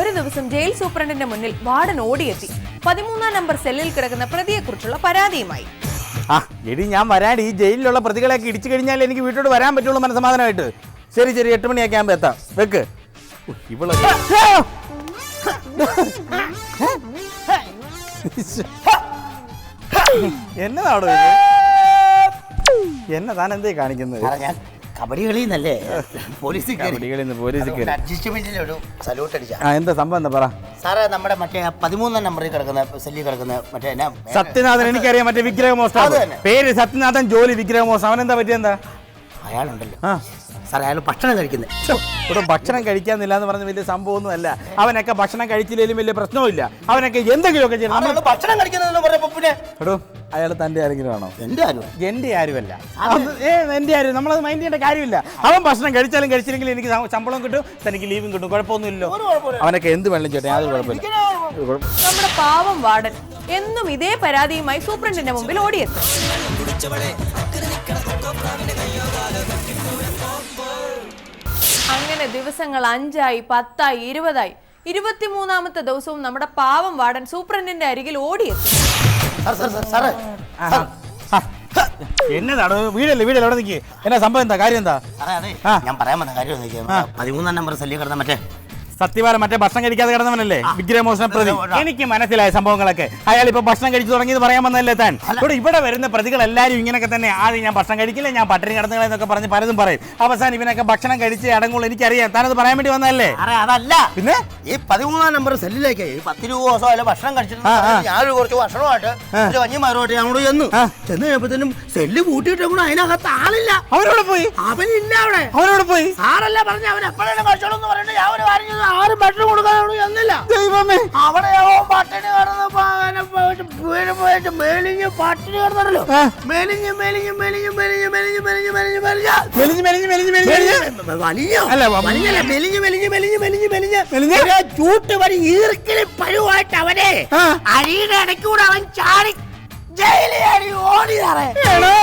ഒരു ദിവസം ജയിൽ സൂപ്രണ്ടിന്റെ മുന്നിൽ വാർഡൻ ഓടിയെത്തി. പതിമൂന്നാം നമ്പർ സെല്ലിൽ കിടക്കുന്ന പ്രതിയെക്കുറിച്ചുള്ള പരാതിയുമായി. ആ എടി ഞാൻ വരാടി. ഈ ജയിലിലുള്ള പ്രതികളെയൊക്കെ ഇടിച്ചു കഴിഞ്ഞാൽ എനിക്ക് വീട്ടിലോട്ട് വരാൻ പറ്റുള്ളൂ മനസ്സമാധാനമായിട്ട്. ശരി ശരി എട്ട് മണിയൊക്കെ ആകുമ്പോൾ എത്താം. വെക്ക്. ഇവൾ. എന്നതാണോ എന്നതാണ് എന്നെ താൻ എന്തേ കാണിക്കുന്നത്? ഞാൻ കബഡി പോലീസ് കബഡികളിൽ നിന്ന് പോലീസിൽ കയറി. അഡ്ജസ്റ്റ്മെന്റിൽ ഒരു സല്യൂട്ട് അടിച്ചാ. ആ എന്താ സംഭവം എന്താ പറ? സാറേ നമ്മുടെ മറ്റേ പതിമൂന്നാം നമ്പറിൽ കിടക്കുന്ന സെല്ലി കിടക്കുന്ന മറ്റേ എന്നാ സത്യനാഥൻ എനിക്കറിയാം മറ്റേ അത് പേര് സത്യനാഥൻ ജോലി വിഗ്രഹമോസ്താവ് അവനെന്താ പറ്റിയെന്താ അയാളുണ്ടല്ലോ. ആ. സാറേ അയാൾ ഭക്ഷണം കഴിക്കുന്നത് ഇവിടെ ഭക്ഷണം കഴിക്കാന്നില്ല എന്ന് പറഞ്ഞ വലിയ സംഭവമൊന്നും അല്ല അവനൊക്കെ ഭക്ഷണം കഴിച്ചില്ലെങ്കിലും വലിയ പ്രശ്നവുമില്ല. അവനൊക്കെ എന്തെങ്കിലുമൊക്കെ ചെയ്യണം. ഭക്ഷണം കഴിക്കുന്നതെന്ന് പറഞ്ഞപ്പോ പിന്നെ അയാൾ തന്റെ ആരെങ്കിലും ആണോ? എന്റെ ആരും. എന്റെ ആരുമല്ല. ഏ എന്റെ ആരും. നമ്മളത് മൈൻഡ് ചെയ്യേണ്ട കാര്യമില്ല. അവൻ ഭക്ഷണം കഴിച്ചാലും കഴിച്ചില്ലെങ്കിലും എനിക്ക് ശമ്പളം കിട്ടും. തനിക്ക് ലീവും കിട്ടും. കുഴപ്പമൊന്നുമില്ലല്ലോ. അവനൊക്കെ എന്ത് വെള്ളം ചേട്ടാ യാതൊരു കുഴപ്പമില്ല. നമ്മുടെ പാവം വാർഡൻ എന്നും ഇതേ പരാതിയുമായി സൂപ്രണ്ടിന്റെ മുമ്പിൽ ഓടിയെത്തും. അങ്ങനെ ദിവസങ്ങൾ അഞ്ചായി പത്തായി ഇരുപതായി. ഇരുപത്തിമൂന്നാമത്തെ ദിവസവും നമ്മുടെ പാവം വാർഡൻ സൂപ്രണ്ടിന്റെ അരികിൽ ഓടിയെത്തും. എന്നതാണോ വീടല്ലേ വീടല്ലേ അവിടെ നിൽക്കി എന്നാ സംഭവം എന്താ? കാര്യം എന്താ? ഞാൻ പറയാൻ വന്ന കാര്യം. പതിമൂന്നാം നമ്പർ ശല്യം കിടന്ന മറ്റേ സത്യവാരം മറ്റേ ഭക്ഷണം കഴിക്കാതെ കിടന്നവനല്ലേ? വിഗ്രഹമോഷണ പ്രതി. എനിക്ക് മനസ്സിലായ സംഭവങ്ങളൊക്കെ. അയാൾ ഇപ്പൊ ഭക്ഷണം കഴിച്ചു തുടങ്ങിയത് പറയാൻ വന്നല്ലേ താൻ? ഇവിടെ ഇവിടെ വരുന്ന പ്രതികൾ എല്ലാവരും ഇങ്ങനെയൊക്കെ തന്നെ ആദ്യം ഞാൻ ഭക്ഷണം കഴിക്കില്ല ഞാൻ പട്ടിണി കിടന്നുകളെ എന്നൊക്കെ പറഞ്ഞ് പലതും പറയും. അവസാനം ഇവനൊക്കെ ഭക്ഷണം കഴിച്ച് അടങ്ങുള്ളൂ. എനിക്കറിയാം. താനത് പറയാൻ വേണ്ടി വന്നതല്ലേ? അതല്ല. പിന്നെ? ഈ പതിമൂന്നാം നമ്പർ സെല്ലിലേക്ക് പത്ത് രൂപ ദിവസം അതിൽ ഭക്ഷണം കഴിച്ചിട്ട്. ഞാനൊരു കുറച്ച് ഭക്ഷണമായിട്ട് കഞ്ഞിമാരുമായിട്ട് ഞങ്ങളോട് ചെന്നു. ചെന്ന് കഴിഞ്ഞപ്പോഴത്തേനും സെല്ല് കൂട്ടിയിട്ട് കൂടെ അതിനകത്ത് ആളില്ല. അവരോട് പോയി? അവനില്ല അവിടെ. അവരോട് പോയി? സാറല്ല പറഞ്ഞ അവൻ എപ്പോഴാണ് കഴിച്ചോളൂ എന്ന് പറഞ്ഞിട്ട് ഞാൻ ഒരു കാര്യം ആരും ഭക്ഷണം കൊടുക്കാൻ എന്നില്ല ചെന്നില്ല ദൈവമേ അവിടെ അവൻ പട്ടിണി കിടന്ന് മേലിഞ്ഞ് പട്ടിണി കിടന്നല്ലോ മേലിഞ്ഞ് മേലിഞ്ഞ് മേലിഞ്ഞ് മേലിഞ്ഞ് മേലിഞ്ഞ് മേലിഞ്ഞ് മേലിഞ്ഞ് മേലിഞ്ഞ് മേലിഞ്ഞ് മെലിഞ്ഞ് മെലിഞ്ഞ് മെലിഞ്ഞ് മെലിഞ്ഞ് മെലിഞ്ഞ് വലിഞ്ഞോ അല്ല, വലിഞ്ഞല്ല മെലിഞ്ഞ് മെലിഞ്ഞ് മെലിഞ്ഞ് മെലിഞ്ഞ് മെലിഞ്ഞ് മെലിഞ്ഞ്? ഒരു ചൂട്ട് വരി ഈർക്കിലി പഴുവായിട്ട് അവനെ. അരിയുടെ ഇടയ്ക്കൂടെ അവൻ ചാടി ജയിലിൽ അടി ഓടി സാറേ എടോ.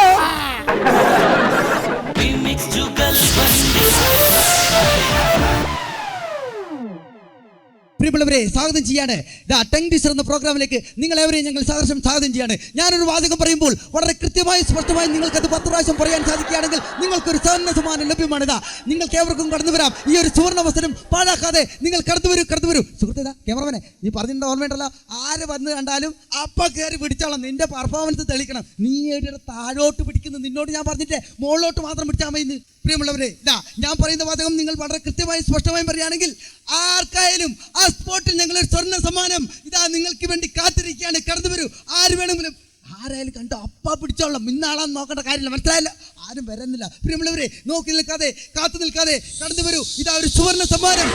പ്രിയമുള്ളവരെ സ്വാഗതം ചെയ്യാണ്. ദ ടങ് ടീച്ചർ എന്ന പ്രോഗ്രാമിലേക്ക് നിങ്ങളെവരെയും ഞങ്ങൾ സഹർഷം സ്വാഗതം ചെയ്യാണ്. ഞാനൊരു വാചകം പറയുമ്പോൾ വളരെ കൃത്യമായി സ്പഷ്ടമായി നിങ്ങൾക്കത് പത്ത് പ്രാവശ്യം പറയാൻ സാധിക്കുകയാണെങ്കിൽ നിങ്ങൾക്കൊരു സുവർണ സമ്മാനം ലഭ്യമാണ്. ഇതാ നിങ്ങൾക്ക് ഏവർക്കും കടന്നു വരാം. ഈ ഒരു സുവർണ അവസരം പാഴാക്കാതെ നിങ്ങൾ കടന്നു വരും കടന്നു വരൂ. സുഹൃത്തേതാ ക്യാമറമാനെ നീ പറഞ്ഞിട്ടുണ്ടോ ഓർമ്മയുണ്ടല്ലോ? ആര് വന്ന് കണ്ടാലും അപ്പ കയറി പിടിച്ചോളാം. നിന്റെ പെർഫോമൻസ് തെളിക്കണം നീ ഒരു താഴോട്ട് പിടിക്കുന്നു. നിന്നോട് ഞാൻ പറഞ്ഞിട്ട് മുകളിലോട്ട് മാത്രം പിടിച്ചാൽ മതി. പ്രിയമുള്ളവരെ ഇതാ ഞാൻ പറയുന്ന വാചകം നിങ്ങൾ വളരെ കൃത്യമായി സ്പഷ്ടമായും പറയുകയാണെങ്കിൽ ആർക്കായാലും ആ സ്പോട്ടിൽ ഞങ്ങൾ ഒരു സ്വർണ സമ്മാനം ഇതാ നിങ്ങൾക്ക് വേണ്ടി കാത്തിരിക്കുകയാണ്. കടന്നു വരൂ. ആര് വേണമെങ്കിലും. ആരായാലും കണ്ടു അപ്പ പിടിച്ചോളാം. ഇന്നാളാന്ന് നോക്കേണ്ട കാര്യമില്ല. മനസ്സിലായില്ല? ആരും വരുന്നില്ല. പ്രിയമുള്ളവരെ നോക്കി നിൽക്കാതെ കാത്തു നിൽക്കാതെ കടന്നു വരൂ. ഇതാ ഒരു സുവർണ സമ്മാനം.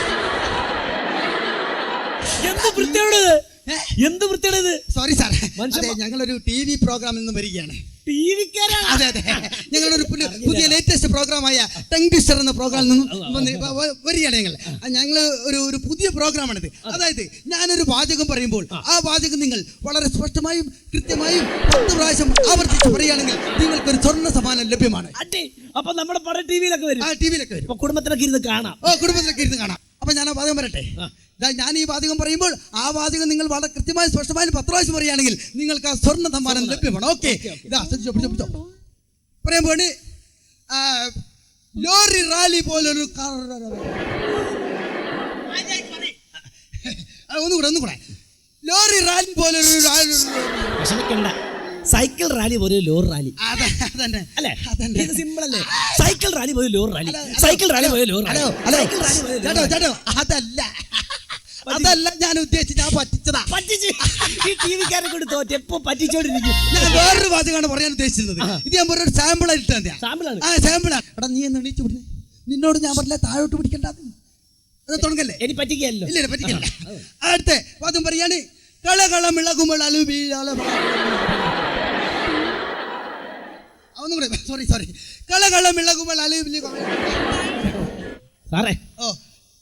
എന്ത് വൃത്തിയോടത് എന്ത് വൃത്തിയോടത് സോറി സാർ അതെ ഞങ്ങളൊരു ടി വി പ്രോഗ്രാമിൽ നിന്ന് വരികയാണ്. അതെ അതെ. ഞങ്ങളൊരു പുതിയ പുതിയ ലേറ്റസ്റ്റ് പ്രോഗ്രാമായ ടങ് ട്വിസ്റ്റർ എന്ന പ്രോഗ്രാമിൽ നിന്നും വരികയാണ് ഞങ്ങൾ. ഞങ്ങൾ ഒരു ഒരു പുതിയ പ്രോഗ്രാമാണിത് അതായത് ഞാനൊരു വാചകം പറയുമ്പോൾ ആ. വാചകം നിങ്ങൾ വളരെ സ്പഷ്ടമായും കൃത്യമായും പത്ത് പ്രാവശ്യം ആവർത്തിച്ച് പറയുകയാണെങ്കിൽ നിങ്ങൾക്ക് ഒരു സ്വർണ സമ്മാനം ലഭ്യമാണ്. അപ്പൊ നമ്മുടെ പടം ടി വിയിലൊക്കെ വരും. ആ ടി വിയിലൊക്കെ വരും. കുടുംബത്തിലൊക്കെ ഇരുന്ന് കാണാം. ഓ കുടുംബത്തിലൊക്കെ ഇരുന്ന് കാണാം. അപ്പൊ ഞാൻ ആ വാതകം പറയട്ടെ? ദാ ഞാൻ ഈ വാതകം പറയുമ്പോൾ ആ വാതകം നിങ്ങൾ വളരെ കൃത്യമായി സ്പഷ്ടമായി പത്ത് പ്രാവശ്യം പറയുകയാണെങ്കിൽ നിങ്ങൾക്ക് ആ സ്വർണ സമ്മാനം ലഭ്യമാണ്. ഓക്കെ. ഇതാ ശ്രദ്ധിച്ചോ പിടിച്ചോ പിടിച്ചോ. പറയാൻ പോണി ലോറി റാലി പോലൊരു ഒന്നുകൂടെ ഒന്നുകൂടെ. ലോറി റാലി പോലൊരു സൈക്കിൾ റാലി പോലെ ലോർ റാലി അല്ലേ? ഇത് സിമ്പിൾ അല്ലേ? സൈക്കിൾ റാലി പോലെ ലോർ റാലി സൈക്കിൾ റാലി പോലെ ലോർ റാലി ചേട്ടോ ചേട്ടോ. അതല്ല. അതല്ല ഞാൻ ഉദ്ദേശിച്ച ഞാൻ പറ്റിച്ചതാ. പറ്റിച്ച്. ഈ ടി വിക്കാരെ കൊണ്ട് തോറ്റ് എപ്പോ പറ്റിച്ചോണ്ടിരിക്കും. ഞാൻ വേറൊരു വാചകമാണ് പറയാൻ ഉദ്ദേശിച്ചത്. ഇത് ഞാൻ ഒരു സാമ്പിൾ ആയിട്ട് തന്നെയാ. സാമ്പിളാണ് ആ സാമ്പിൾ എടാ നീ എന്ന് എണീച്ചു വിടുന്നേ. നിന്നോട് ഞാൻ പറഞ്ഞില്ല താഴോട്ട് പിടിക്കണ്ട അത്? തുടങ്ങല്ലേ? എനിക്ക് പറ്റിക്കല്ലോ ഇല്ല പറ്റിക്കല്ല അടുത്ത വാദം പറയാണ്. കളകളം ഇളകുമ്പോൾ അലുബീഴാല ഒന്നും കൂടെ. സോറി സോറി കളകളം ഇളകുമ്പോൾ അലുബി സാറേ ഓ.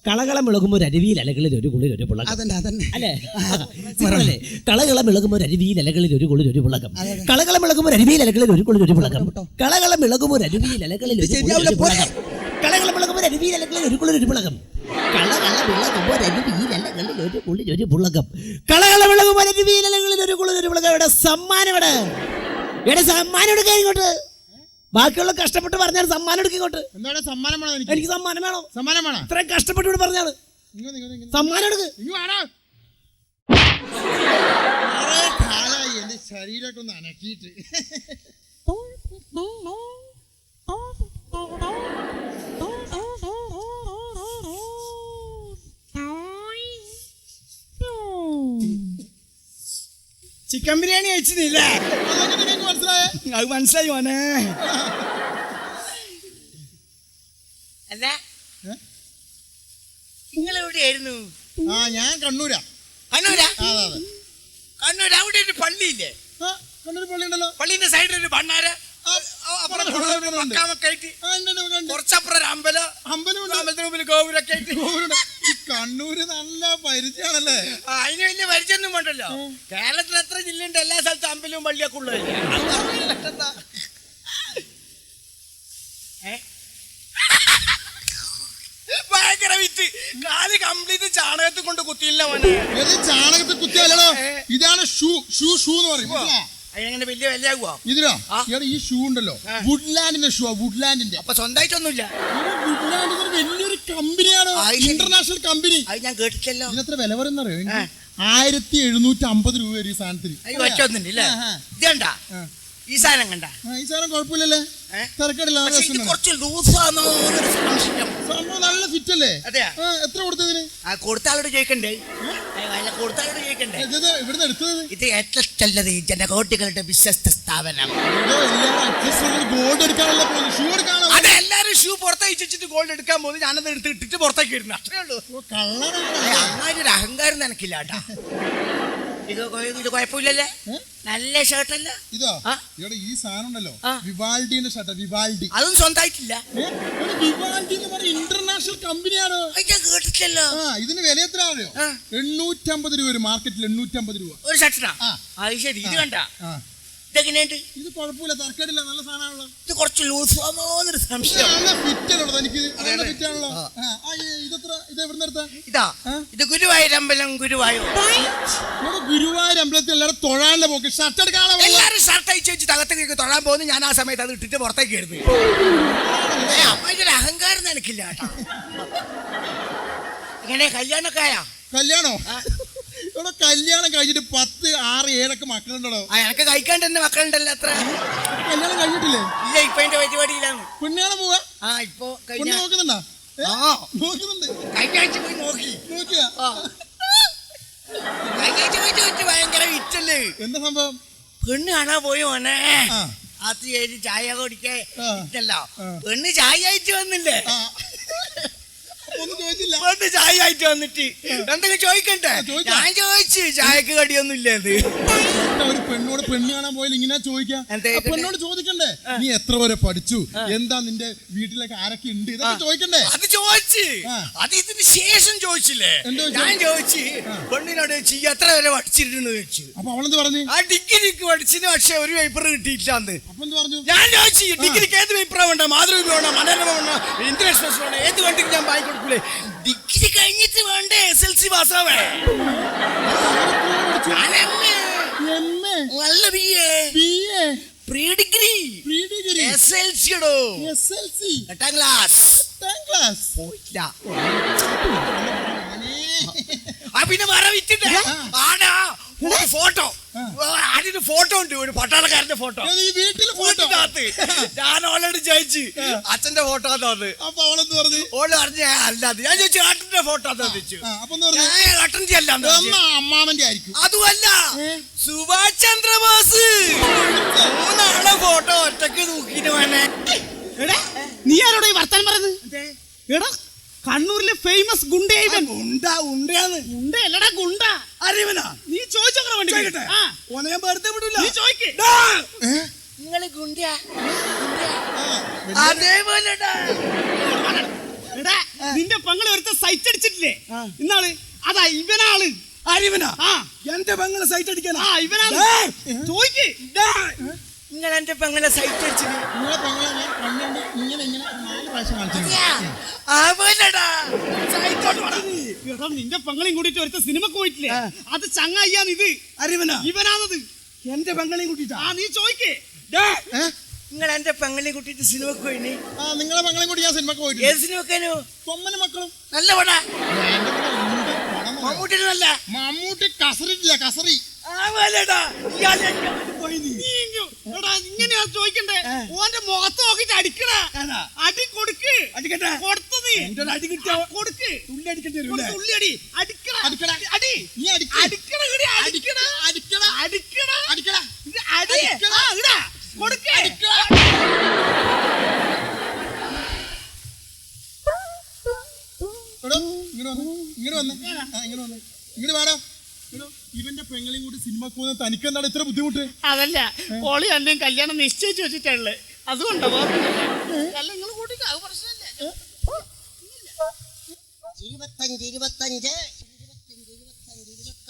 കളകളം ഇളകുമ്പോൾ ഒരു അരുവിയിൽ അലകളിൽ ഒരു കുളിൽ ഒരു പുളകം. അതന്നെ അതന്നെ. അല്ലേ? അല്ലേ? കളകളം ഇളകുമ്പോൾ ഒരു അരുവിയിൽ അലകളിൽ ഒരു കുളിൽ ഒരു പുളകം. കളകളം ഇളകുമ്പോൾ അരുവിയിൽ അലകളിൽ ഒരു കുളിൽ ഒരു പുളകം. കളകളം ഇളകുമ്പോൾ ഒരു അരുവിയിൽ അലകളിൽ ഒരു കുളിൽ ഒരു പുളകം. കളകളം ഇളകുമ്പോൾ ഒരു അരുവിയിൽ അലകളിൽ ഒരു കുളിൽ ഒരു പുളകം. കളകളം ഇളകുമ്പോൾ ഒരു അരുവിയിൽ അലകളിൽ ഒരു കുളിൽ ഒരു പുളകം. കളകള വിളകുമ്പോൾ അരുവിയിലകളിൽ ഒരു കുളിൽ ഒരു പുളകം. ഇവിടെ സമ്മാനം ഇവിടെ ഇവിടെ സമ്മാനം എടുക്കാൻ ഇങ്ങോട്ട്? ബാക്കിയുള്ള കഷ്ടപ്പെട്ട് പറഞ്ഞാൽ സമ്മാനം എടുക്കോട്ട് ഇങ്ങോട്ട് എന്താണ് സമ്മാനം വേണോ എനിക്ക് എനിക്ക് സമ്മാനം വേണം സമ്മാനം വേണോ ഇത്രയും കഷ്ടപ്പെട്ട് ഇവിടെ പറഞ്ഞാൽ സമ്മാനം എടുക്ക് എന്റെ ശരീരമൊക്കെ ഒന്ന് അനക്കിയിട്ട് ചിക്കൻ ബിരിയാണി നിങ്ങൾക്ക് മനസ്സിലായേ അത് മനസ്സിലായി മോനെ അല്ല. നിങ്ങൾ എവിടെയായിരുന്നു ആ ഞാൻ കണ്ണൂരാ. കണ്ണൂരാ? അതെ അതെ. കണ്ണൂർ അവിടെ ഒരു പള്ളിയില്ലേ? കണ്ണൂർ പള്ളി ഉണ്ടല്ലോ പള്ളിന്റെ സൈഡിൽ ഒരു ഭണ്ണാര. അപ്പുറം. കുറച്ചപ്പുറം അമ്പലം. അമ്പലമുണ്ട്. അമ്പലത്തിന് മുമ്പിൽ ഗോപുരൊക്കെ ആയിട്ട്. ഗോപുരമുണ്ട്. കണ്ണൂര് നല്ല പരിചയമാണല്ലേ അതിന് വലിയ പരിചയൊന്നും വേണ്ടല്ലോ. കേരളത്തിൽ എത്ര ജില്ലയുണ്ട്? എല്ലാ സ്ഥലത്തും അമ്പലവും പള്ളിയൊക്കെ ഉള്ളത്? ഭയങ്കര വിറ്റ്. കാൽ കംപ്ലീറ്റ് ചാണകത്തിൽ കൊണ്ട് കുത്തിയില്ല മോനെ. ചാണകത്തിൽ കുത്തിയാലോ? ഇതാണ് ഷൂ ഷൂ ഷൂ എന്ന് പറയും? അതിനെങ്ങനെ വലിയ വിലയാകുവോ? ഇതിനോ? ആ. ഇവിടെ ഈ ഷൂ ഉണ്ടല്ലോ. വുഡ്ലാൻഡിന്റെ ഷൂ വുഡ്ലാൻഡിന്റെ അപ്പൊ സ്വന്തമായിട്ടൊന്നുമില്ല. വുഡ്ലാൻഡ് വലിയൊരു കമ്പനിയാണ്. ഇന്റർനാഷണൽ കമ്പനി അത് ഞാൻ കേട്ടിട്ടല്ലോ ഇതിനെത്ര വില പറയുന്നറിയോ? ആയിരത്തി എഴുന്നൂറ്റി അമ്പത് രൂപ വരും ഈ സാധനത്തിന്. ആ. ഇത് കണ്ട? ഈ സാധനം കണ്ട? ഈ സാധനം കുഴപ്പമില്ലല്ലേ? തിരക്കടില്ല സംഭവം നല്ല ഫിറ്റ് അല്ലേ? എത്ര കൊടുത്തതിന്? കൊടുത്ത ആളോട് ചോദിക്കണ്ടേ? ഇത് ഇവിടുന്ന് എടുത്തത് ഇത്? ഏറ്റവും ഇഷ്ടമുള്ളത് ഈ ജനകോട്ടികളുടെ വിശ്വസ്ത സ്ഥാപനം എടുക്കാനുള്ള ഷൂ പുറത്തേക്ക് വെച്ചിട്ട് ഗോൾഡ് എടുക്കാൻ പോകുന്നത് ഞാനത് എടുത്ത് ഇട്ടിട്ട് പുറത്തേക്ക് ഇരുന്നു അത്രേ ഉള്ളൂ. അങ്ങനെ ഒരു അഹങ്കാരം നിനക്കില്ല കേട്ടാ. ഇത് ഇത് കുഴപ്പമില്ലല്ലേ? നല്ല ഷർട്ടല്ല ഇതോ. ഇവിടെ ഈ സാധനം ഉണ്ടല്ലോ. ആ. വിവാൽഡിന്റെ ഷർട്ട് വിവാൾഡി അതും സ്വന്തമായിട്ടില്ല. വിവാൾഡി എന്ന് പറഞ്ഞ ഇന്റർനാഷണൽ കമ്പനിയാണ് കേട്ടിട്ടില്ലല്ലോ. ആ ഇതിന് വില എത്ര അറിയോ? എണ്ണൂറ്റമ്പത് രൂപ ഒരു മാർക്കറ്റിൽ എണ്ണൂറ്റമ്പത് രൂപ. ഒരു ഷർട്ടിനാ. അത് ശരി ഇത് കണ്ട? ഇതെങ്ങനെയുണ്ട്? ഇത് കുഴപ്പമില്ല തർക്കടില്ല നല്ല സാധനമാണല്ലോ. ഇത് കുറച്ച് ലൂസ് ആണോന്നൊരു ഇത് സംശയം നല്ല തനിക്ക് ഇതെത്ര ഇത് എവിടെ ഇതാ? ഇത് ഗുരുവായൂരമ്പലം ഗുരുവായൂർ. എല്ലാവരും തൊഴാനുള്ള പോക്ക്. ഷർട്ട് എടുക്കാനുള്ള ഷർട്ട് അയച്ചു വെച്ച് തകത്തേക്ക് തൊഴാൻ പോകുന്നു. ഞാൻ ആ സമയത്ത് അത് ഇട്ടിട്ട് പുറത്തേക്ക് ഇരുന്നു അമ്മയുടെ അഹങ്കാരം നിനക്കില്ല കേട്ടോ. ഇങ്ങനെ ആയാ? കല്യാണോ? ഇവിടെ കല്യാണം കഴിഞ്ഞിട്ട് പത്ത് ആറ് ഏഴൊക്കെ മക്കളുണ്ടോ ആ എനക്ക് കഴിക്കാണ്ട് തന്നെ മക്കളുണ്ടല്ലോ അത്ര. കല്യാണം കഴിഞ്ഞിട്ടില്ലേ? ഇല്ല ഇപ്പൊ എന്റെ പരിപാടിയിലാണ്. പെണ്ണുകാണാൻ പോവാ? ആ ഇപ്പൊ പെണ്ണ് കഴിഞ്ഞ നോക്കുന്നുണ്ടോ? ഏ? ആ. നോക്കുന്നുണ്ട്. കഴിഞ്ഞ ആഴ്ച പോയി നോക്കി. നോക്കിയാ? ആ. കഴിഞ്ഞ ആഴ്ച പോയിട്ട് വെച്ച് ഭയങ്കര വിറ്റല്ലേ? എന്താ സംഭവം? പെണ്ണ് കാണാൻ പോയി മോനെ? ആ. അത് കഴിഞ്ഞ് ചായ കുടിക്കേ. ആ. പെണ്ണ് ചായ അയച്ചു വന്നില്ലേ? ആ. ചായ ആയിട്ട് വന്നിട്ട്. എന്തൊക്കെ ചോദിക്കണ്ടേ? ഞാൻ ചോദിച്ചു ചായക്ക് കടിയൊന്നും ഇല്ലേത് ഒരു പെണ്ണോട് പെണ്ണ് കാണാൻ പോയാൽ ഇങ്ങനെ ചോദിക്കാം? പെണ്ണോട് ചോദിക്കണ്ടേ? നീ എത്ര വരെ പഠിച്ചു? എന്താ നിന്റെ വീട്ടിലൊക്കെ ആരൊക്കെ ഉണ്ട്? ഇതൊക്കെ ചോദിക്കണ്ടേ? അത് ചോദിച്ചു. അത് ഇതിന് ശേഷം ചോദിച്ചില്ലേ? ഞാൻ ചോദിച്ചു. പെണ്ണിനോട് ചോദിച്ചു എത്ര വരെ പഠിച്ചിരുന്നു? ചോദിച്ചു. അപ്പൊ അവളെന്ത് പറഞ്ഞു? ആ ഡിഗ്രിക്ക് പഠിച്ചിന് പക്ഷെ ഒരു പേപ്പർ എന്ത് പറഞ്ഞു? ഞാൻ ചോദിച്ചു ഡിഗ്രിക്ക് ഏത് പേപ്പറാ വേണ്ട? മാതൃഭൂമി വേണോ മനോരമ വേണോ വേണോ ഏത് വണ്ടിക്ക് ഞാൻ വാങ്ങി കൊടുക്കൂലേ ഡിഗ്രി കഴിഞ്ഞിട്ട് വേണ്ടേ എസ് എൽ സി പാസ്സാവേ നല്ല B A. Pre degree. S L C എട്ടാം ക്ലാസ്. പോയില്ല. പിന്നെ മറ വിറ്റിട്ട്. ആടാ ഒരു ഫോട്ടോ. അതിന് ഫോട്ടോ ഉണ്ട് ഒരു പട്ടാളക്കാരന്റെ ഫോട്ടോ. വീട്ടിലെ ഫോട്ടോ? ഞാൻ ഓൾറെഡി ചോദിച്ചു അച്ഛന്റെ ഫോട്ടോ തന്നത് അപ്പൊ അവളെന്ന് പറഞ്ഞു? ഓൾ പറഞ്ഞ അല്ലാതെ ഞാൻ ചോദിച്ചു ഏട്ടന്റെ ഫോട്ടോ തന്നിച്ചു ഏട്ടന്റെ അല്ല അമ്മ അമ്മാമന്റെ ആയിരിക്കും. അതുമല്ല സുഭാഷ് ചന്ദ്രബോസ്. മൂന്നാളെ ഫോട്ടോ ഒറ്റയ്ക്ക് നോക്കിട്ട് വേണേ എടാ നീ ആരോട് ഈ വർത്താനം പറയുന്നത്? എടാ കണ്ണൂരിലെ ഫേമസ് ഗുണ്ടയായി ഗുണ്ട ഗുണ്ടയാണ് ഗുണ്ടയല്ലടാ ഗുണ്ട. അറിയവനാ നീ ചോദിച്ചോക്കണ വേണ്ടി? ഓനെ ഞാൻ വെറുതെ വിടൂല. നീ ചോദിക്ക്. നിങ്ങൾ ഗുണ്ടിയാ. അതേപോലെ എടാ നിന്റെ പങ്ങളെ ഒരുത്ത സൈറ്റ് അടിച്ചിട്ടില്ലേ? ഇന്നാൾ? അതാ ഇവനാൾ. അറിവനാ? ആ. എന്റെ പെങ്ങളെ സൈറ്റ് അടിക്കാൻ ആ ഇവനാൾ. ചോദിക്ക്. നിങ്ങൾ എന്റെ പെങ്ങളെ സൈറ്റ് അടിച്ചത് നിങ്ങളെ പെങ്ങളെ ഇങ്ങനെ ഇങ്ങനെ. പ്രാവശ്യം കാണിച്ചു അവനടാ സൈറ്റോട്ട് നിന്റെ പെങ്ങളെയും കൂട്ടിട്ട് ഒരുത്ത സിനിമക്ക് പോയിട്ടില്ലേ? അത് ചങ്ങായിയാണ് ഇത്. അറിവനാ? ഇവനാണത്. എന്റെ പെങ്ങളെയും കൂട്ടിട്ടാ ആ നീ ചോദിക്കേ. നിങ്ങൾ എന്റെ പെങ്ങളെയും കൂട്ടിട്ട് സിനിമക്ക് പോയിനി ആ നിങ്ങളെ പെങ്ങളെ കൂടി ഞാൻ സിനിമക്ക് പോയിട്ട് ഏത് സിനിമക്കാനോ കൊമ്മന മക്കളും. നല്ല പടാ. എന്ത് മമ്മൂട്ടി നല്ല. മമ്മൂട്ടി കസറില്ല കസറി. ഇങ്ങനെയാ ചോദിക്കണ്ടേ? ഓന്റെ മുഖത്ത് നോക്കിട്ട് അടിക്കണ അടി കൊടുക്ക്. അടിക്കട്ടെ കൊടുത്തത് അടി കൊടുക്ക്. തുള്ളി അടിക്കട്ടെ തുള്ളി അടി. അടിക്കണ അടിക്കണ അടി. നീ അടിക്കണ അടിക്കണ അടിക്കണ അടിക്കണ അടിക്കണ അടിക്കണ ഇടാ കൊടുക്ക. ഇങ്ങോട്ട് വന്ന്. ഇങ്ങോട്ട് വന്ന്. ഇങ്ങോട്ട് വന്ന്. ഇങ്ങോട്ട് വേണം ഇവന്റെ പെങ്ങളെയും കൂടി സിനിമ പോകുന്ന തനിക്ക് എന്താണ് ഇത്ര ബുദ്ധിമുട്ട്? അതല്ല ഓളി എന്നെ കല്യാണം നിശ്ചയിച്ചു വെച്ചിട്ടുള്ളത് അതുകൊണ്ടോ പ്രശ്നമില്ല. ഇരുപത്തഞ്ച് ഇരുപത്തഞ്ച്.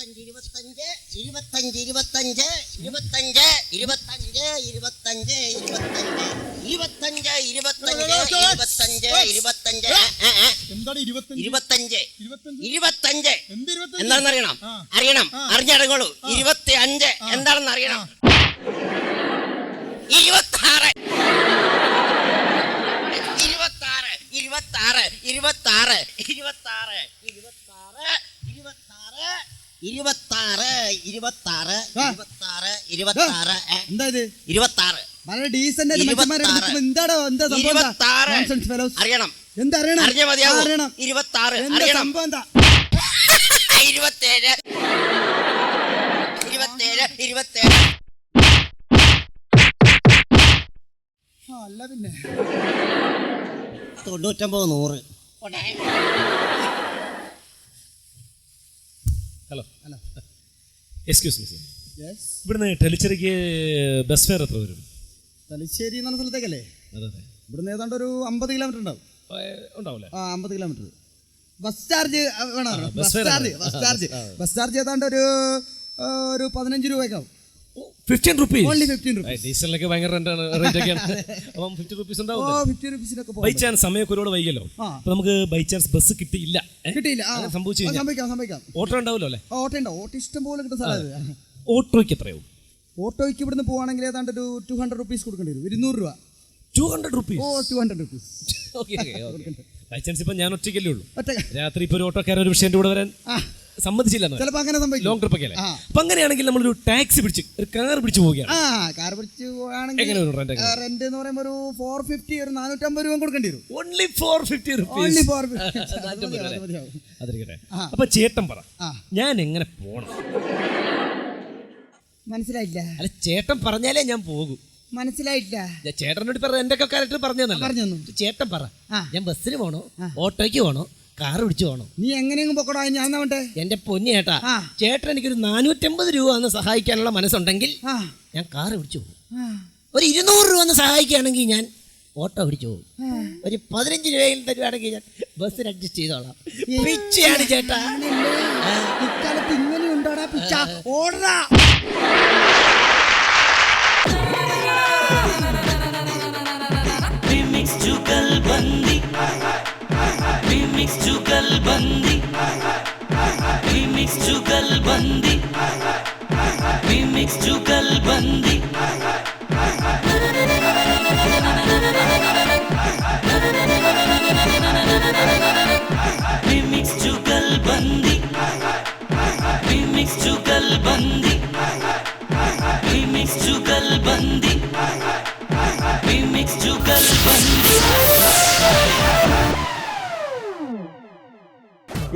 ഇരുപത്തഞ്ച് ഇരുപത്തഞ്ച് ഇരുപത്തഞ്ച് ഇരുപത്തഞ്ച് ഇരുപത്തഞ്ച് ഇരുപത്തഞ്ച് ഇരുപത്തഞ്ച് ഇരുപത്തഞ്ച് ഇരുപത്തഞ്ച് ഇരുപത്തഞ്ച് ഇരുപത്തഞ്ച് ഇരുപത്തഞ്ച് ഇരുപത്തഞ്ച് ഇരുപത്തഞ്ച് ഇരുപത്തഞ്ച് ഇരുപത്തഞ്ച് എന്ത് ഇരുപത്തഞ്ച് എന്താണെന്ന് അറിയണം ആ. അറിയണം അറിഞ്ഞടങ്ങോളൂ ഇരുപത്തി അഞ്ച് എന്താണെന്ന് അറിയണം ഇരുപത്താറ് ഇരുപത്താറ് ഇരുപത്താറ് ഇരുപത്താറ് ഇരുപത്താറ് ഇരുപത്താറ് ഇരുപത്താറ് ഇരുപത്താറ് ഇരുപത്താറ്. ഇരുപത്താറ് എന്താ ഇത് ഇരുപത്താറ്. വളരെ ഡീസന്റ് എന്താടോ? എന്താ സംഭവം. അറിയണം എന്താ അറിയണം. അറിഞ്ഞ മതിയാവും. ഇരുപത്താറ്. അറിയണം. സംഭവം എന്താ? ഇരുപത്തേഴ്. ഇരുപത്തേഴ് ഇരുപത്തേഴ്. അല്ല പിന്നെ. തൊണ്ണൂറ്റമ്പത് നൂറ്. Hello hello excuse me sir ഇവിടുന്ന് തലശ്ശേരിക്ക് ബസ് ഫെയർ എത്ര വരും? തലശ്ശേരി എന്ന പറഞ്ഞ സ്ഥലത്തേക്കല്ലേ? അതെ അതെ. ഇവിടുന്ന് ഏതാണ്ട് ഒരു അമ്പത് കിലോമീറ്റർ ഉണ്ടാവും. ഉണ്ടാവില്ലേ ആ അമ്പത് കിലോമീറ്റർ ബസ് ചാർജ് വേണോ? Bus charge bus charge bus charge ഏതാണ്ട് ഒരു ഒരു പതിനഞ്ച് രൂപയ്ക്കാവും fifteen rupees only fifteen rupees ഡീസലിനൊക്കെ ഭയങ്കര റെന്റാണ് റേറ്റ് ഒക്കെയാണ്. അപ്പം ഫിഫ്റ്റി റുപ്പീസ് ഓ ഉണ്ടാവും ഫിഫ്റ്റി റുപ്പീസിനൊക്കെ ബൈ ചാൻസ് സമയമൊക്കെ ഒരുപാട് വൈകിയല്ലോ. ആ. അപ്പൊ നമുക്ക് ബൈ ചാൻസ് ബസ് കിട്ടിയില്ല? കിട്ടിയില്ല സംഭവിച്ചു സംഭവിക്കാം സംഭവിക്കാം. ഓട്ടോ ഉണ്ടാവുമല്ലോ അല്ലേ? ഓട്ടോ ഉണ്ടോ. ഓട്ടോ ഇഷ്ടം പോലെ കിട്ടുന്ന സ്ഥലം ഓട്ടോയ്ക്ക് എത്രയാവും? ഓട്ടോയ്ക്ക് ഇവിടുന്ന് പോവാണെങ്കിൽ ഏതാണ്ട് ഒരു ടു ഹൺഡ്രഡ് റുപ്പീസ് കൊടുക്കേണ്ടി വരും. ഇരുന്നൂറ് രൂപ. Two hundred rupees oh two hundred rupees okay by chance ഇപ്പൊ ഞാൻ ഒറ്റയ്ക്കല്ലേ ഉള്ളൂ. രാത്രി ഇപ്പൊ ഒരു ഓട്ടോക്കാരൻ ഒരു വിഷയന്റെ കൂടെ വരാൻ. സമ്മതിച്ചില്ല ചിലപ്പോ ചിലപ്പോൾ അങ്ങനെ സംഭവിക്കും. ലോങ് ട്രിപ്പ് ഒക്കെ അല്ലേ. അപ്പൊ അങ്ങനെയാണെങ്കിൽ നമ്മളൊരു ടാക്സി പിടിച്ച് ഒരു കാർ പിടിച്ച് പോവുകയാണ്. ആ കാർ പിടിച്ച് പോവുകയാണെങ്കിൽ? റെന്റ് എന്ന് പറയുമ്പോൾ ഒരു ഫോർ ഫിഫ്റ്റി ഒരു നാനൂറ്റമ്പത് രൂപ കൊടുക്കേണ്ടി വരും. Only four fifty only four അതിരിക്കട്ടെ. അപ്പൊ ചേട്ടൻ പറ ഞാൻ എങ്ങനെ പോണം? മനസ്സിലായില്ല. അല്ല ചേട്ടൻ പറഞ്ഞാലേ ഞാൻ പോകൂ. മനസ്സിലായില്ല. ചേട്ടനോട് പറഞ്ഞ എന്റെ ഒക്കെ കാര്യത്തിൽ പറഞ്ഞു പറഞ്ഞു. ചേട്ടൻ പറ ഞാൻ ബസ്സിന് പോണോ? ഓട്ടോയ്ക്ക് പോണോ? കാർ പിടിച്ചു പോണോ. നീ എങ്ങനെയെങ്കിലും പൊക്കടാ? ഞാൻ വേണ്ടേ എന്റെ പൊന്നി ചേട്ടാ ആ. ചേട്ടൻ എനിക്കൊരു നാനൂറ്റമ്പത് രൂപ ഒന്ന് സഹായിക്കാനുള്ള മനസ്സുണ്ടെങ്കിൽ ആ. ഞാൻ കാർ പിടിച്ചു പോകും. ആ. ഒരു ഇരുന്നൂറ് രൂപ ഒന്ന് സഹായിക്കുകയാണെങ്കിൽ ഞാൻ ഓട്ടോ പിടിച്ചു പോകും. ഒരു പതിനഞ്ച് രൂപയിൽ തരുവാണെങ്കിൽ ഞാൻ ബസ്സിന് അഡ്ജസ്റ്റ് ചെയ്തോളാം. പിച്ചയാണ് ചേട്ടാ. ആണല്ലേ? ഇക്കാലത്ത് ഇങ്ങനെയുണ്ടോടാ പിച്ച? ഓടടാ Remix రీమిక్స్ జుగల్ బంది రీమిక్స్ జుగల్ బంది రీమిక్స్ జుగల్ బంది రీమిక్స్ జుగల్ బంది రీమిక్స్ జుగల్ బంది రీమిక్స్ జుగల్ బంది రీమిక్స్ జుగల్ బంది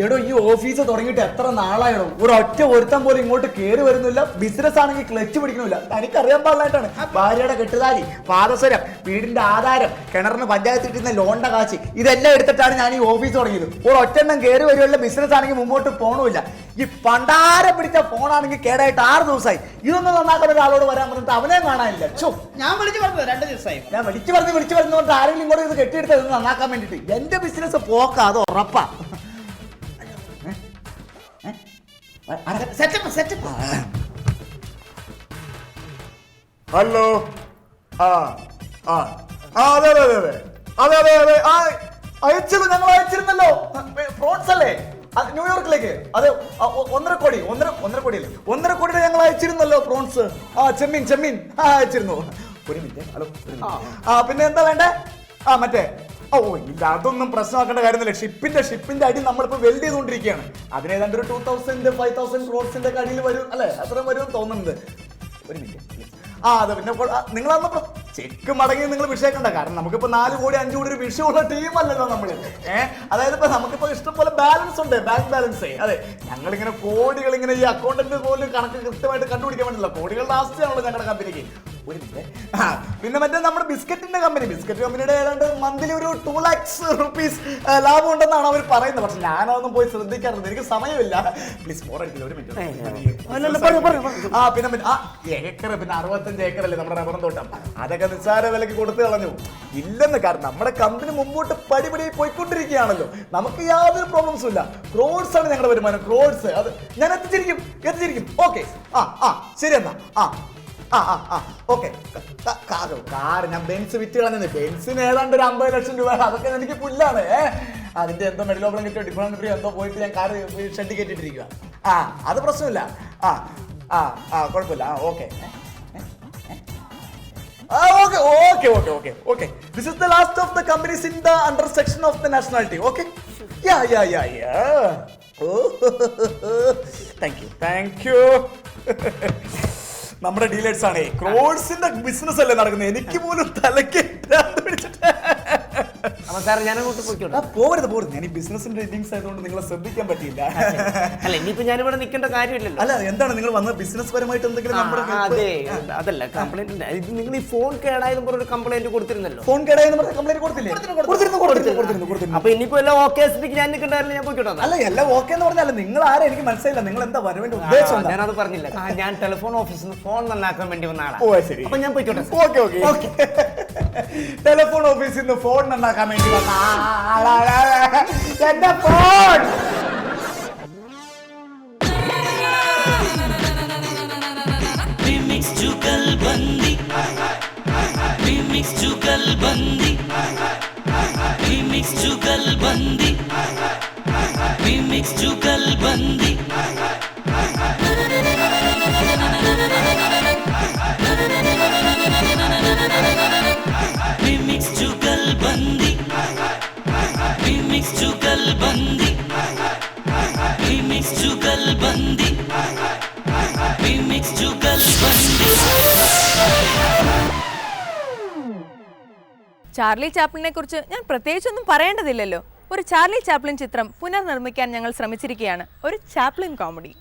എടോ ഈ ഓഫീസ് തുടങ്ങിയിട്ട് എത്ര നാളായോ ഒരു ഒറ്റ ഒരുത്തം പോലും ഇങ്ങോട്ട് കയറി വരുന്നില്ല. ബിസിനസ് ആണെങ്കിൽ ക്ലച്ച് പിടിക്കണില്ല. തനിക്കറിയാൻ പാടില്ലായിട്ടാണ്. ഭാര്യയുടെ കെട്ടുതാരി പാദസ്വരം വീടിന്റെ ആധാരം കിണറിന് പഞ്ചായത്ത് കിട്ടുന്ന ലോണിന്റെ കാശ് ഇതെല്ലാം എടുത്തിട്ടാണ് ഞാൻ ഈ ഓഫീസ് തുടങ്ങിയത്. ഒരു ഒറ്റെണ്ണം കയറി വരുമല്ല ബിസിനസ് ആണെങ്കിൽ മുമ്പോട്ട് പോകണമില്ല ഈ പണ്ടാരം പിടിച്ച ഫോണാണെങ്കിൽ കേടായിട്ട് ആറ് ദിവസമായി. ഇതൊന്നും നന്നാക്കാൻ ഒരാളോട് വരാൻ പറഞ്ഞിട്ട് അവനെ കാണാനില്ല. ഞാൻ വിളിച്ചു പറഞ്ഞു രണ്ട് ദിവസമായി. ഞാൻ വിളിച്ചു പറഞ്ഞ് വിളിച്ചു പറഞ്ഞു കൊണ്ട് ആരെങ്കിലും ഇങ്ങോട്ട് ഇത് കെട്ടിയെടുത്ത് ഇത് നന്നാക്കാൻ വേണ്ടിയിട്ട്. എന്റെ ബിസിനസ് പോക്കാ അത് ഉറപ്പാ. Setup setup. ഹലോ. ആ ആ. ആ അതെ അതെ അതെ അതെ. അതെ അതെ അതെ. ആ അയച്ചിരുന്നു ഞങ്ങൾ അയച്ചിരുന്നല്ലോ. ഫ്രോഡ്സ് അല്ലേ? ന്യൂയോർക്കിലേക്ക്. അതെ ഒന്നര കോടി ഒന്നര ഒന്നര കോടി അല്ലേ ഒന്നര കോടിയുടെ ഞങ്ങൾ അയച്ചിരുന്നല്ലോ പ്രോൺസ് ആ ചെമ്മീൻ ചെമ്മീൻ. ആ അയച്ചിരുന്നു. ഒരു മിനിറ്റ് ഹലോ ആ പിന്നെ എന്താ വേണ്ടേ? ആ മറ്റേ ഓ ഇല്ല അതൊന്നും പ്രശ്നമാക്കേണ്ട കാര്യമൊന്നുമില്ല. ഷിപ്പിന്റെ ഷിപ്പിന്റെ അടി നമ്മളിപ്പോ വെൽഡ് ചെയ്തുകൊണ്ടിരിക്കുകയാണ്. അതിന് ഏതാണ്ട് ഒരു ടൂ തൗസൻഡ് ഫൈവ് തൗസൻഡ് ക്രോഡ്സിന്റെ അടിയിൽ വരും അല്ലെ? അത്രയും വരും തോന്നുന്നുണ്ട്. ഒരു മിനിറ്റ് ആ അതെ പിന്നെ നിങ്ങൾ അന്ന് ചെക്ക് മടങ്ങി നിങ്ങൾ വിഷയക്കണ്ട. കാരണം നമുക്കിപ്പോ നാല് കോടി അഞ്ചു കോടി ഒരു വിഷയമുള്ള ടീമല്ലല്ലോ നമ്മൾ ഏഹ് അതായത് ഇപ്പൊ നമുക്കിപ്പോ ഇഷ്ടംപോലെ ബാലൻസ് ഉണ്ട്. ബാങ്ക് ബാലൻസ് അതെ ഞങ്ങൾ ഇങ്ങനെ കോടികൾ ഇങ്ങനെ ഈ അക്കൗണ്ടന്റ് പോലും കണക്ക് കൃത്യമായിട്ട് കണ്ടുപിടിക്കാൻ പറ്റില്ല. കോടികളുടെ ആസ്തിയാണല്ലോ ഞങ്ങളുടെ കമ്പനിക്ക് ഒരു ആ പിന്നെ മറ്റേ നമ്മുടെ ബിസ്ക്കറ്റിന്റെ കമ്പനി ബിസ്ക്കറ്റ് കമ്പനിയുടെ ഏതാണ്ട് മന്ത്ലി ഒരു ടു ലാക്സ് റുപ്പീസ് ലാഭം ഉണ്ടെന്നാണ് അവർ പറയുന്നത്. പക്ഷെ ഞാനതൊന്നും പോയി ശ്രദ്ധിക്കാറുണ്ട് എനിക്ക് സമയമില്ല. പ്ലീസ് ഫോർ അടിക്കില്ല ഒരു മിനിറ്റ് ആ പിന്നെ ആ ഏക്കർ പിന്നെ അറുപത്തഞ്ച് ഏക്കർ അല്ലേ നമ്മുടെ റബ്ബർ തോട്ടം. അതൊക്കെ നിസ്സാര വിലക്ക് കൊടുത്തു കളഞ്ഞു. ഇല്ലെന്ന് കാരണം നമ്മുടെ കമ്പനി മുമ്പോട്ട് പടിപടി പോയിക്കൊണ്ടിരിക്കുകയാണല്ലോ. നമുക്ക് യാതൊരു പ്രോബ്ലംസും ഇല്ല. ക്രോഡ്സ് ആണ് ഞങ്ങളുടെ വരുമാനം. ക്രോഡ്സ് അത് ഞാൻ എത്തിച്ചിരിക്കും. എത്തിച്ചിരിക്കും. ഓക്കെ ആ ആ ശരി എന്നാ. ആ ആ ആ ഞാൻ ബെൻസ് വിറ്റ് കളഞ്ഞത് ബെൻസിന് ഏതാണ്ട് ഒരു അമ്പത് ലക്ഷം രൂപ. അതൊക്കെ എനിക്ക് പുല്ലാണ്. അതിന്റെ എന്തോ മെഡൽ ഓപ്പൺ കിട്ടിയോ? ഡിഫറന്റ് ഫ്രീ എന്തോ പോയിട്ട് ഞാൻ കാർ ഷെഡ് കയറ്റിട്ടിരിക്കുക ആ അത് പ്രശ്നമില്ല. ആ ആ ആ കുഴപ്പമില്ല. Okay okay okay okay okay okay this is the last of the companies in the under section of the nationality okay ya ya ya ya thank you thank you നമ്മുടെ dealers ആണേ ക്രോഡ്സിന്റെ ബിസിനസ് അല്ലേ നടക്കുന്നത്? എനിക്ക് പോലും തലയ്ക്ക് പിടിച്ചിട്ട് അപ്പൊ സാർ ഞാൻ അങ്ങോട്ട് പോയിക്കോട്ടെ പോകരുത് പോകരുത് ഞാൻ ഈ ബിസിനസിന്റെ ഇന്നിങ്സ് ആയതുകൊണ്ട് നിങ്ങളെ ശ്രദ്ധിക്കാൻ പറ്റിയില്ല. അല്ല ഇനിയിപ്പോ ഞാനിവിടെ നിൽക്കേണ്ട കാര്യമില്ലല്ലോ. അല്ല എന്താണ് നിങ്ങൾ വന്ന ബിസിനസ് പരമായിട്ട് എന്തെങ്കിലും അതെ അതല്ല കംപ്ലൈന്റ് നിങ്ങൾ ഈ ഫോൺ കേടായതും പറഞ്ഞൊരു കംപ്ലൈന്റ് കൊടുത്തിരുന്നല്ലോ. ഫോൺ കേടായെന്ന് പറഞ്ഞ കംപ്ലൈന്റ് കൊടുത്തില്ലേ? അപ്പൊ ഇനിയിപ്പോ എല്ലാം ഓക്കെ ഞാൻ നിൽക്കണ്ടായിരുന്നു ഞാൻ പോയിക്കോട്ടെ അല്ല എല്ലാം ഓക്കെ എന്ന് പറഞ്ഞാൽ നിങ്ങൾ ആരാ? എനിക്ക് മനസ്സിലായില്ല. നിങ്ങൾ എന്താ വരവേണ്ട ഉദ്ദേശം? ഞാനത് പറഞ്ഞില്ല. ഞാൻ ടെലിഫോൺ ഓഫീസിൽ നിന്ന് ഫോൺ നന്നാക്കാൻ വേണ്ടി വന്ന ആളാണ് ഓ ശരി. അപ്പൊ ഞാൻ പോയിക്കോട്ടെ. ഓക്കെ ഓക്കെ ടെലിഫോൺ ഓഫീസിൽ നിന്ന് ഫോൺ നന്നാക്കാൻ பார்க்காம என்ன போன் जुगल बंदी ചാർലി ചാപ്ലിനെ കുറിച്ച് ഞാൻ പ്രത്യേകിച്ചൊന്നും പറയേണ്ടതില്ലല്ലോ. ഒരു ചാർലി ചാപ്ലിൻ ചിത്രം പുനർനിർമ്മിക്കാൻ ഞങ്ങൾ ശ്രമിച്ചിരിക്കുകയാണ്. ഒരു Chaplin comedy.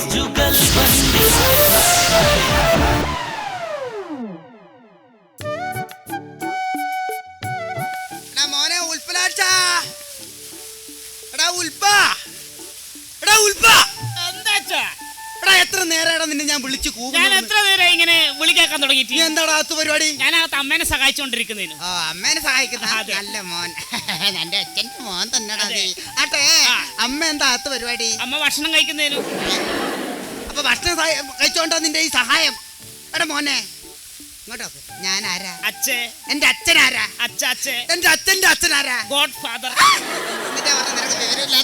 It's Jugal Bandi. വിളിക്കേക്കാൻ തുടങ്ങിയിട്ട്? എന്താടാ അകത്ത് പരിപാടി? ഞാനകത്ത് അമ്മേനെ സഹായിച്ചുകൊണ്ടിരിക്കുന്നതിന്. ആ അമ്മേനെ സഹായിക്കുന്ന അതെ. നല്ല മോൻ. എന്റെ അച്ഛന്റെ മോൻ തന്നെടാ നീ. ആട്ടെ അമ്മ എന്താ അത് പരിപാടി? അമ്മ ഭക്ഷണം കഴിക്കുന്നതിന്. അപ്പൊ ഭക്ഷണം സഹായ- കഴിച്ചോണ്ടാ നിന്റെ ഈ സഹായം? എടാ മോനെ ഇങ്ങോട്ടോ ഞാൻ ആരാ അച്ഛേ. എന്റെ അച്ഛൻ ആരാ അച്ഛ അച്ഛേ. എന്റെ അച്ഛന്റെ അച്ഛൻ ആരാ ഗോഡ് ഫാദർ എന്നിട്ടാ പറഞ്ഞെ നിനക്ക് വിവരമില്ല.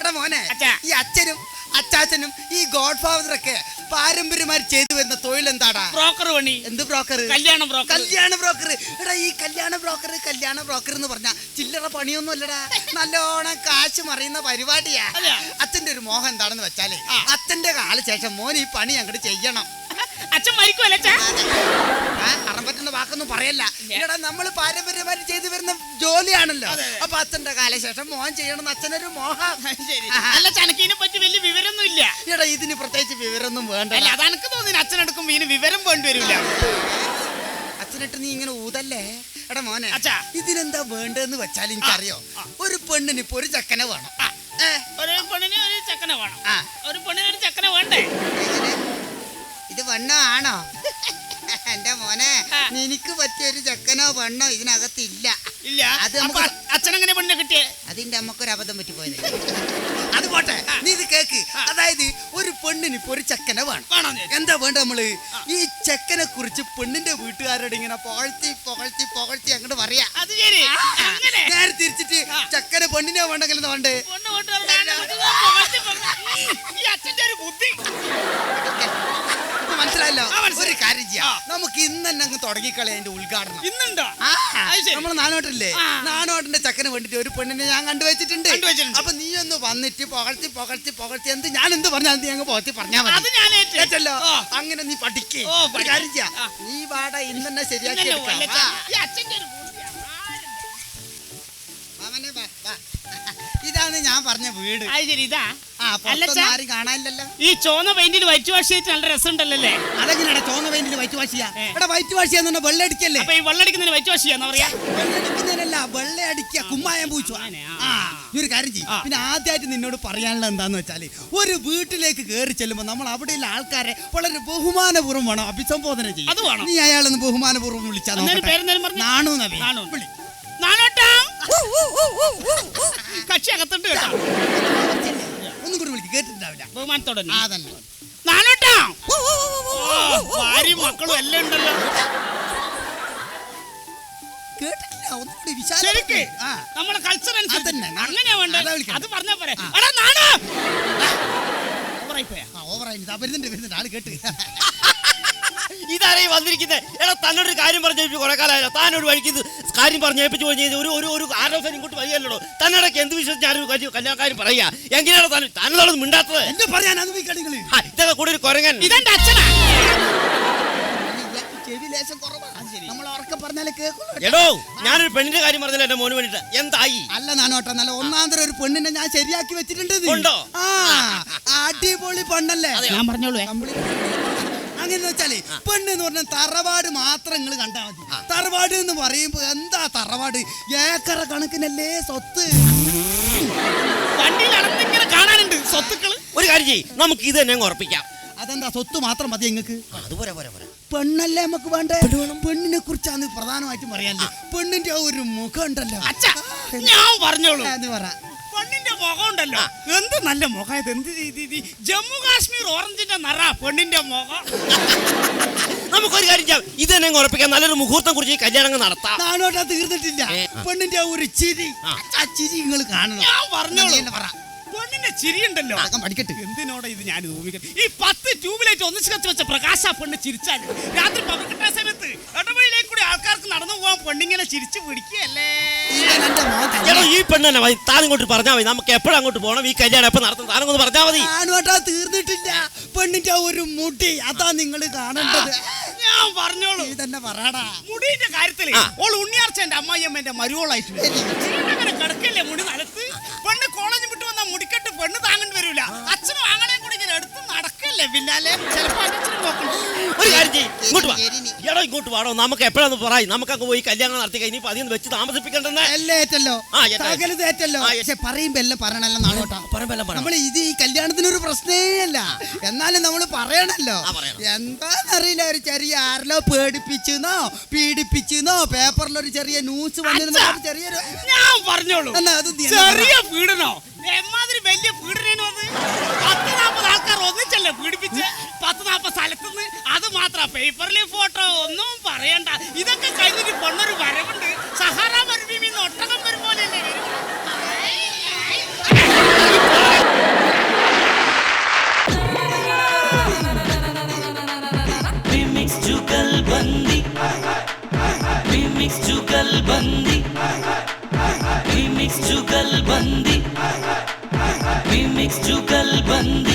എടാ മോനെ അച്ഛാ. ഈ അച്ഛനും അച്ചാച്ചനും ഈ ഗോഡ് ഫാദറൊക്കെ പാരമ്പര്യമായി ചെയ്തു വരുന്ന തൊഴിൽ എന്താടാ ബ്രോക്കർ പണി. എന്ത് ബ്രോക്കർ കല്യാണ ബ്രോക്കർ കല്യാണ ബ്രോക്കർ എടാ ഈ കല്യാണ ബ്രോക്കർ കല്യാണ ബ്രോക്കർ എന്ന് പറഞ്ഞാ ചില്ലറ പണിയൊന്നും അല്ലടാ. നല്ലോണം കാശ് മറിയുന്ന പരിപാടിയാ? അച്ഛന്റെ ഒരു മോഹം എന്താണെന്ന് വെച്ചാലേ അച്ഛന്റെ കാലശേഷം മോൻ ഈ പണി അങ്ങോട്ട് ചെയ്യണം. അച്ഛൻ മരിക്കുമല്ലേ അച്ഛാ ആ, അറം പറ്റുന്ന വാക്കൊന്നും പറയല്ല. എടാ നമ്മൾ പാരമ്പര്യമായിട്ട് ചെയ്തു വരുന്ന ജോലിയാണല്ലോ. അപ്പൊ അച്ഛന്റെ കാലശേഷം മോൻ ചെയ്യണം അച്ഛനൊരു മോഹം. അല്ല ചനക്കിനെ പറ്റി വലിയ വിവരമൊന്നും ഇല്ല. എടാ ഇതിന് പ്രത്യേകിച്ച് വിവരമൊന്നും വേണ്ട അല്ല അതെനക്ക് തോന്നി അച്ഛനെടുക്കുമ്പോ ഇതിന് വിവരം വേണ്ടി വരില്ല അച്ഛനിട്ട് നീ ഇങ്ങനെ ഊതല്ലേ? എടാ മോനെ. ഇതിനെന്താ വേണ്ടതെന്ന് വെച്ചാൽ എനിക്കറിയോ? ഒരു പെണ്ണിന് ഇപ്പൊ ഒരു ചക്കനെ വേണം. ഒരു പെണ്ണിന് ഒരു ചക്കനെ വേണം. ഒരു പെണ്ണിന് ഒരു ചക്കനെ വേണ്ടേ? ഇത് പെണ്ണോ ആണോ എന്റെ മോനെ എനിക്ക് നിനക്ക് പറ്റിയ ഒരു ചക്കനോ പെണ്ണോ ഇതിനകത്തില്ല. ഇല്ല. അത് അച്ഛനങ്ങനെ പെണ്ണിനെ കിട്ടിയേ? അതിന്റെ അമ്മക്കൊരു അബദ്ധം പറ്റിപ്പോയത് അത് പോട്ടെ. നീ ഇത് കേക്ക്. അതായത് ഒരു പെണ്ണിന് ഇപ്പൊ ഒരു ചെക്കനെ വേണം. എന്താ വേണ്ട നമ്മൾ? ഈ ചെക്കനെ കുറിച്ച് പെണ്ണിന്റെ വീട്ടുകാരോട് ഇങ്ങനെ പുകഴ്ത്തി പുകഴ്ത്തി പുകഴ്ത്തി അങ്ങോട്ട് പറയാ. അത് ശരി. അങ്ങനെ. നേരെ തിരിച്ചിട്ട് ചെക്കനെ പെണ്ണിനെ വേണ്ടെങ്കിൽ വേണ്ടേ? പെണ്ണ് അച്ഛന്റെ ഒരു ബുദ്ധി. മനസ്സിലായല്ലോ? ഒരു കാര്യം ചെയ്യാം. നമുക്ക് ഇന്ന് തന്നെ അങ്ങ് തുടങ്ങിക്കളെ അതിന്റെ ഉദ്ഘാടനം. ഇന്നുണ്ടോ? ആ, നാനോട്ടില്ലേ. നാനോട്ടിന്റെ ചക്കന് വേണ്ടിട്ട് ഒരു പെണ്ണിനെ ഞാൻ കണ്ടുവച്ചിട്ടുണ്ട്. അപ്പൊ നീ ഒന്ന് വന്നിട്ട് പുകഴ്ത്തി പുകഴ്ത്തി പുകഴ്ത്തി എന്ത് ഞാൻ എന്ത് പറഞ്ഞാൽ നീ അങ്ങ് പുകഴ്ത്തി പറഞ്ഞാ അത് മതി ഞാൻ ഏറ്റു. ഏറ്റല്ലോ ആ. അങ്ങനെ നീ പഠിക്കേ. കാര്യം ചെയ്യാം. നീ വാട ഇന്ന് തന്നെ ശരിയാക്കി എടുക്കാം. ഞാൻ പറഞ്ഞ വീട് അത് ശരി ഇതാ ആ അല്ലച്ചാ. പുറത്തൊന്നും ആരും കാണാനില്ലല്ലോ ഈ ചോന്ന പെയിന്റിൽ വൈറ്റ് വാഷ് ചെയ്തിട്ട് നല്ല രസമുണ്ടല്ലേ അല്ലേ അതെങ്ങനെയാണ് ചോന്ന പെയിന്റിൽ വൈറ്റ് വാഷ് ചെയ്യാ ഏ. എടാ വൈറ്റ് വാഷ് ചെയ്യാന്ന് പറഞ്ഞാൽ വെള്ളടിക്കല്ലേ അപ്പൊ ഈ വെള്ളടിക്കുന്നതിന് വൈറ്റ് വാഷ് ചെയ്യാന്ന് പറയാ വെള്ളടിക്കുന്നതിനല്ല വെള്ളയടിക്കുക കുമ്മായം പൂച്ചു ആ ആ. ഈ ഒരു കാര്യം ചെയ്യും പിന്നെ ആദ്യമായിട്ട് നിന്നോട് പറയാനുള്ള എന്താന്ന് വെച്ചാൽ ഒരു വീട്ടിലേക്ക് കയറി ചെല്ലുമ്പോൾ നമ്മൾ അവിടെയുള്ള ആൾക്കാരെ വളരെ ബഹുമാനപൂർവം വേണം അഭിസംബോധന അത് ചെയ്യും വേണം. നീ അയാളൊന്ന് ബഹുമാനപൂർവം വിളിച്ചാൽ. പേരെന്തേലും പറഞ്ഞു? നാണു നബി നാണു. വിളി. കക്ഷി അകത്തുണ്ട് കേട്ടോ. ഒന്നും കൂടി വിളിക്ക് കേട്ടിട്ടുണ്ടാവില്ല. ബഹുമാനത്തോടെ ആ തന്നെ നാനോട്ടാ ഭാര്യയും മക്കളും എല്ലാം ഉണ്ടല്ലോ. കേട്ടിട്ടില്ല ഒന്നും ശരിക്ക്? നമ്മളെ കൾച്ചർ അതന്നെ, നാ- അങ്ങനെയാ വേണ്ടത് അത് പറഞ്ഞാ പോരെ. എടാ നാണോ! ഓവറായിപ്പോയാ ആ ഓവറായി. വരുന്നുണ്ട് വരുന്നുണ്ട്. ആൾ കേട്ട്. ഇതാരേ വന്നിരിക്കുന്നത് എടാ തന്നോട് ഒരു കാര്യം പറഞ്ഞു കുറെ കാലമായല്ലോ. താനൊരു വഴിക്ക് ഇത് കാര്യം പറഞ്ഞു ഏൽപ്പിച്ചു പോയി ഒരു ഒരു ഒരു ആലോചന ഇങ്ങോട്ട് വരികയല്ലോ തന്നോടൊക്കെ എന്ത് വിശ്വസിച്ച് ആരും കല്യാണക്കാരും പറയാ എങ്ങനെയാണ് താൻ താനുള്ളത് മിണ്ടാത്തത്? എന്നെ പറയാൻ ഇതൊക്കെ കൂടെ ഒരു കുരങ്ങൻ. ഇതെന്റെ അച്ഛനാ. എടോ ഞാനൊരു പെണ്ണിന്റെ കാര്യം പറഞ്ഞില്ല എന്റെ മോന് വേണ്ടിട്ട്. എന്തായി? അല്ല നാനോട്ടെ നല്ല ഒന്നാം തരം ഒരു പെണ്ണിനെ ഞാൻ ശരിയാക്കി വെച്ചിട്ടുണ്ട് ഉണ്ടോ? ആ അടിപൊളി പെണ്ണല്ലേ? ഞാൻ പറഞ്ഞോളൂ അങ്ങനെ വെച്ചാൽ പെണ്ണ് എന്ന് പറഞ്ഞാൽ തറവാട് മാത്രം നിങ്ങൾ കണ്ടാൽ മതി തറവാട് എന്ന് പറയുമ്പോ എന്താ തറവാട്? ഏക്കറ കണക്കിനല്ലേ സ്വത്ത്? വണ്ടി നടന്നിങ്ങനെ കാണാനുണ്ട് സ്വത്തുക്കൾ. ഒരു കാര്യം ചെയ്യ് നമുക്ക് ഇത് തന്നെ അങ്ങ് ഉറപ്പിക്കാം. അതെന്താ സ്വത്ത് മാത്രം മതി നിങ്ങൾക്ക് അത് പോരാ പോരാ പോരാ. പെണ്ണല്ലേ നമുക്ക് വേണ്ടേ? പെണ്ണിനെ കുറിച്ചാണ് പ്രധാനമായിട്ടും പറയാനുള്ളത് പെണ്ണിന്റെ ആ ഒരു മുഖം ഉണ്ടല്ലോ. അച്ഛാ ഞാൻ പറഞ്ഞോളൂ. എന്ന് പറ. പെണ്ണിന്റെ മുഖം ഉണ്ടല്ലോ എന്ത് നല്ല മുഖം ഇത്? എന്ത് ഇത് ജമ്മു കാശ്മീർ ഓറഞ്ചിന്റെ നിറ പെണ്ണിന്റെ മുഖം. നമുക്കൊരു കാര്യം ചെയ്യാം. ഇത് തന്നെ ഉറപ്പിക്കാം. നല്ലൊരു മുഹൂർത്തം കുറിച്ച് കല്യാണം നടത്താം. നാണോട്ടാ തീർന്നിട്ടില്ല. പെണ്ണിന്റെ ഒരു ചിരി. ആ. ചിരി നിങ്ങൾ കാണണം. ഞാൻ പറഞ്ഞോളൂ. തന്നെ പറ. പെണ്ണിന്റെ ചിരിയുണ്ടല്ലോ. പഠിക്കട്ടെ. എന്തിനോടെ ഇത് ഞാൻ ഈ പത്ത് ട്യൂബ് ലൈറ്റ് ഒന്നിച്ച് കത്തി വെച്ച പ്രകാശ പെണ്ണ് ചിരിച്ചാൽ രാത്രി പവർ കിട്ടാൻ സമയത്ത് ഇടവഴിയിലേക്ക് ആൾക്കാർക്ക് നടന്നു പോവാൻ പെണ്ണിങ്ങനെ ചിരിച്ചു പിടിക്കുകയല്ലേ. എടോ ഈ പെണ്ണ് തന്നെ മതി. താൻ ഇങ്ങോട്ട് പറഞ്ഞാൽ മതി. നമുക്ക് എപ്പോഴും അങ്ങോട്ട് പോകണം ഈ കല്യാണം എപ്പോൾ നടത്തും? താനൊന്ന് പറഞ്ഞാൽ മതി. തീർന്നിട്ടില്ല. പെണ്ണിന്റെ ഒരു മുടി അതാ നിങ്ങൾ കാണേണ്ടത്. ഞാൻ പറഞ്ഞോളൂ. നീ തന്നെ പറയടാ. മുടിന്റെ കാര്യത്തിൽ ആ. ഓൾ ഉണ്ണിയാർച്ചന്റെ അമ്മായിയമ്മന്റെ മരുവോളായിട്ട് അങ്ങനെ കിടക്കല്ലേ മുടി നിലത്ത് പെണ്ണ് കോളേജ് വിട്ട് വന്ന മുടിക്കെട്ട് പെണ്ണ് താങ്ങേണ്ടി വരൂല. അച്ഛനും ആങ്ങളെയും കൂടി ഇങ്ങനെ എടുത്ത് നടക്കല്ലേ പിന്നാലെ? ചിലപ്പോ അച്ഛനും നോക്കണം ഒരു കാര്യം ചെയ്യ്. ഇങ്ങോട്ട് വാ. എടോ ഇങ്ങോട്ട് വാടോ. നമുക്ക് എപ്പോഴാന്ന് പറയും നമുക്ക് അങ്ങ് പോയി കല്യാണം നടത്തി കഴിഞ്ഞാൽ അതിന്ന് വെച്ച് താമസിപ്പിക്കണ്ടെന്ന്. എല്ലാം ഏറ്റല്ലോ? ആ, ഏറ്റോ. സകലത് ഏറ്റല്ലോ. ആ, പക്ഷെ പറയുമ്പോ എല്ലാം പറയണല്ലോ നാളോട്ടാ. പറയുമ്പോ പറ നമ്മൾ ഇത് ഈ കല്യാണത്തിനൊരു പ്രശ്നേ അല്ല. എന്നാലും നമ്മൾ പറയണല്ലോ. ആ, പറയണം. എന്താന്നറിയില്ല ഒരു ചെറിയ ആരല്ലോ പേടിപ്പിച്ചെന്നോ പീഡിപ്പിച്ചെന്നോ പേപ്പറിൽ ഒരു ചെറിയ ന്യൂസ് വന്നിരുന്നു. ഒരു ചെറിയൊരു ഞാൻ പറഞ്ഞോളൂ. എന്നാ അത് നീ എന്നാ ചെറിയ പീഡനോ? എമ്മാതിരി വലിയ പീഡനോ അത്? പത്ത് നാൽപ്പത് ആൾക്കാർ ഒന്നിച്ചല്ലേ പീഡിപ്പിച്ച്? പത്ത് നാപ്പത് സ്ഥലത്തുനിന്ന് അത് മാത്രം പേപ്പറിലെ ഫോട്ടോ ഒന്നും പറയണ്ട ഇതൊക്കെ കഴിഞ്ഞിട്ട് പൊണ്ണൊരു വരവുണ്ട് സഹാറ മരുഭൂമിന്ന് ഒട്ടകം വരും പോലെയല്ലേ വരും Remix जुगलबंदी Remix जुगलबंदी Remix जुगलबंदी